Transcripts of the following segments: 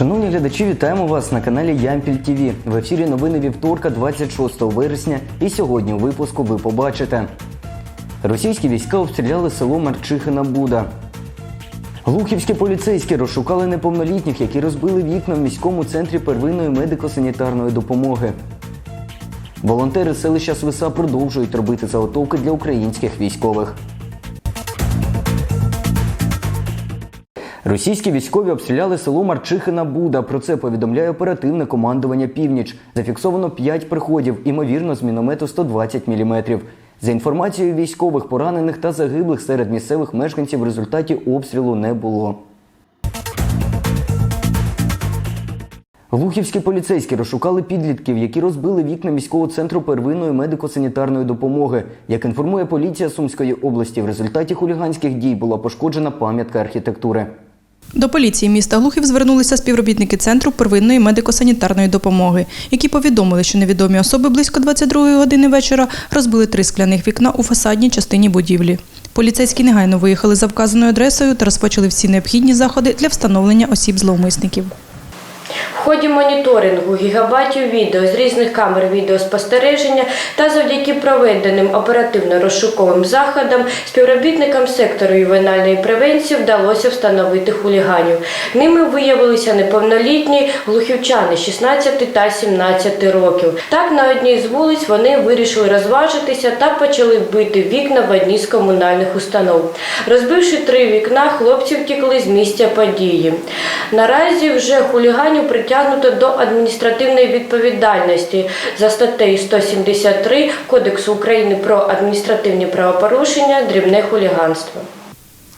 Шановні глядачі, вітаємо вас на каналі Ямпіль ТВ. В ефірі новини вівторка, 26 вересня. І сьогодні у випуску ви побачите. Російські війська обстріляли село Марчихина Буда. Глухівські поліцейські розшукали неповнолітніх, які розбили вікна в міському центрі первинної медико-санітарної допомоги. Волонтери селища Свиса продовжують робити заготовки для українських військових. Російські військові обстріляли село Марчихина Буда. Про це повідомляє оперативне командування Північ. Зафіксовано 5 приходів, імовірно, з міномету 120 мм. За інформацією військових, поранених та загиблих серед місцевих мешканців в результаті обстрілу не було. Глухівські поліцейські розшукали підлітків, які розбили вікна міського центру первинної медико-санітарної допомоги. Як інформує поліція Сумської області, в результаті хуліганських дій була пошкоджена пам'ятка архітектури. До поліції міста Глухів звернулися співробітники центру первинної медико-санітарної допомоги, які повідомили, що невідомі особи близько 22 години вечора розбили три скляних вікна у фасадній частині будівлі. Поліцейські негайно виїхали за вказаною адресою та розпочали всі необхідні заходи для встановлення осіб зловмисників. В ході моніторингу гігабайтів відео з різних камер відеоспостереження та завдяки проведеним оперативно-розшуковим заходам співробітникам сектору ювенальної превенції вдалося встановити хуліганів. Ними виявилися неповнолітні глухівчани 16 та 17 років. Так на одній з вулиць вони вирішили розважитися та почали бити вікна в одній з комунальних установ. Розбивши три вікна, хлопці втекли з місця події. Наразі вже хуліганів притягнуто до адміністративної відповідальності за статтею 173 Кодексу України про адміністративні правопорушення, дрібне хуліганство.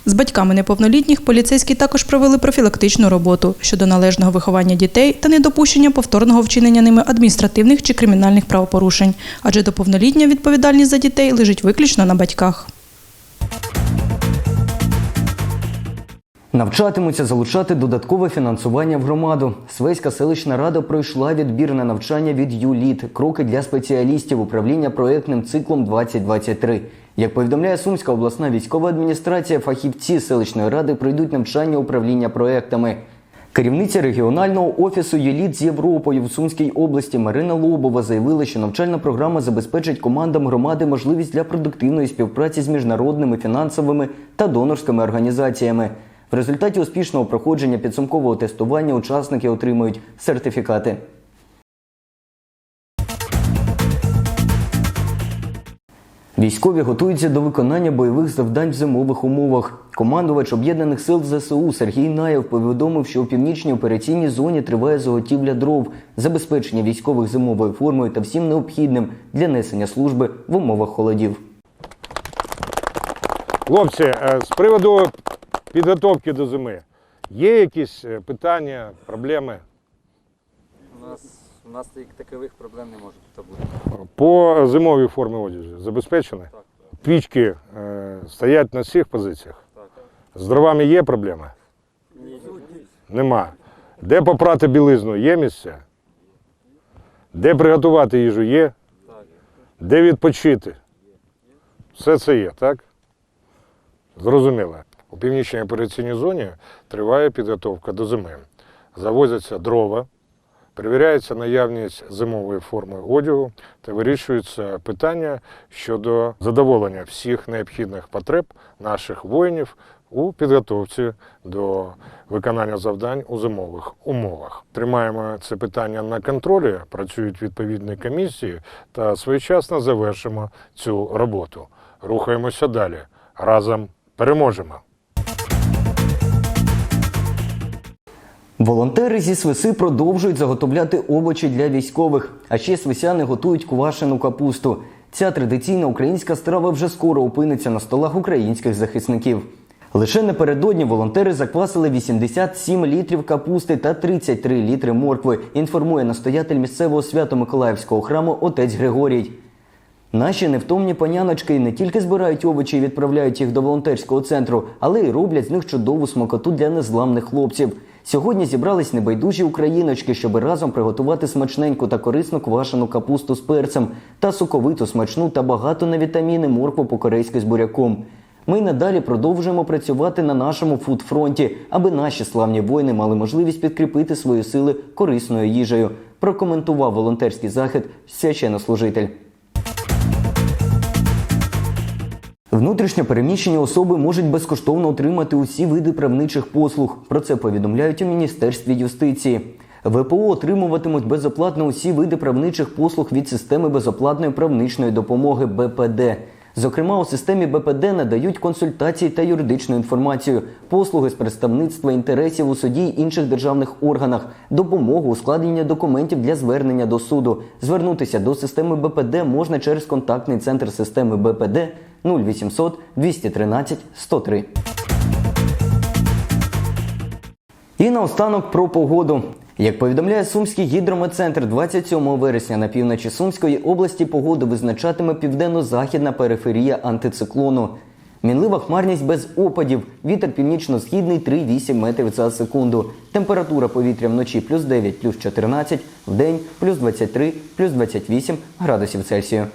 З батьками неповнолітніх поліцейські також провели профілактичну роботу щодо належного виховання дітей та недопущення повторного вчинення ними адміністративних чи кримінальних правопорушень, адже до повноліття відповідальність за дітей лежить виключно на батьках. Навчатимуться залучати додаткове фінансування в громаду. Свеська селищна рада пройшла відбір на навчання від ЮЛІТ кроки для спеціалістів управління проєктним циклом 2023. Як повідомляє Сумська обласна військова адміністрація, фахівці селищної ради пройдуть навчання управління проєктами. Керівниця регіонального офісу ЮЛІТ з Європою в Сумській області Марина Лобова заявила, що навчальна програма забезпечить командам громади можливість для продуктивної співпраці з міжнародними фінансовими та донорськими організаціями. В результаті успішного проходження підсумкового тестування учасники отримують сертифікати. Військові готуються до виконання бойових завдань в зимових умовах. Командувач об'єднаних сил ЗСУ Сергій Наєв повідомив, що у північній операційній зоні триває заготівля дров, забезпечення військових зимовою формою та всім необхідним для несення служби в умовах холодів. Хлопці, е, з приводу підготовки до зими, є якісь е, питання, проблеми? У нас у нас такових проблем не може тут бути. По зимовій формі одягу забезпечені? Так. Пічки е, стоять на всіх позиціях. Так. З дровами є проблеми? Ні. Нема. Де попрати білизну? Є місця? Де приготувати їжу є? Так. Де відпочити? Все це є, так? Зрозуміло. У північній операційній зоні триває підготовка до зими. Завозяться дрова, перевіряється наявність зимової форми одягу та вирішується питання щодо задоволення всіх необхідних потреб наших воїнів у підготовці до виконання завдань у зимових умовах. Тримаємо це питання на контролі, працюють відповідні комісії та своєчасно завершимо цю роботу. Рухаємося далі. Разом переможемо. Волонтери зі Свиси продовжують заготовляти овочі для військових, а ще свисяни готують квашену капусту. Ця традиційна українська страва вже скоро опиниться на столах українських захисників. Лише напередодні волонтери заквасили 87 літрів капусти та 33 літри моркви, інформує настоятель місцевого свято-миколаївського храму отець Григорій. Наші невтомні паняночки не тільки збирають овочі і відправляють їх до волонтерського центру, але й роблять з них чудову смакоту для незламних хлопців. Сьогодні зібрались небайдужі україночки, щоб разом приготувати смачненьку та корисну квашену капусту з перцем та соковиту, смачну та багато на вітаміни моркву по-корейськи з буряком. Ми надалі продовжуємо працювати на нашому фудфронті, аби наші славні воїни мали можливість підкріпити свої сили корисною їжею. Прокоментував волонтерський захід священнослужитель. Внутрішньо переміщені особи можуть безкоштовно отримати усі види правничих послуг. Про це повідомляють у Міністерстві юстиції. ВПО отримуватимуть безоплатно усі види правничих послуг від системи безоплатної правничної допомоги БПД. Зокрема, у системі БПД надають консультації та юридичну інформацію, послуги з представництва інтересів у суді й інших державних органах, допомогу у складенні документів для звернення до суду. Звернутися до системи БПД можна через контактний центр системи БПД 0800 213 103. І наостанок про погоду. Як повідомляє Сумський гідрометцентр, 27 вересня на півночі Сумської області погоду визначатиме південно-західна периферія антициклону. Мінлива хмарність без опадів, вітер північно-східний 3,8 метрів за секунду. Температура повітря вночі плюс 9, плюс 14, вдень плюс 23, плюс 28 градусів Цельсію.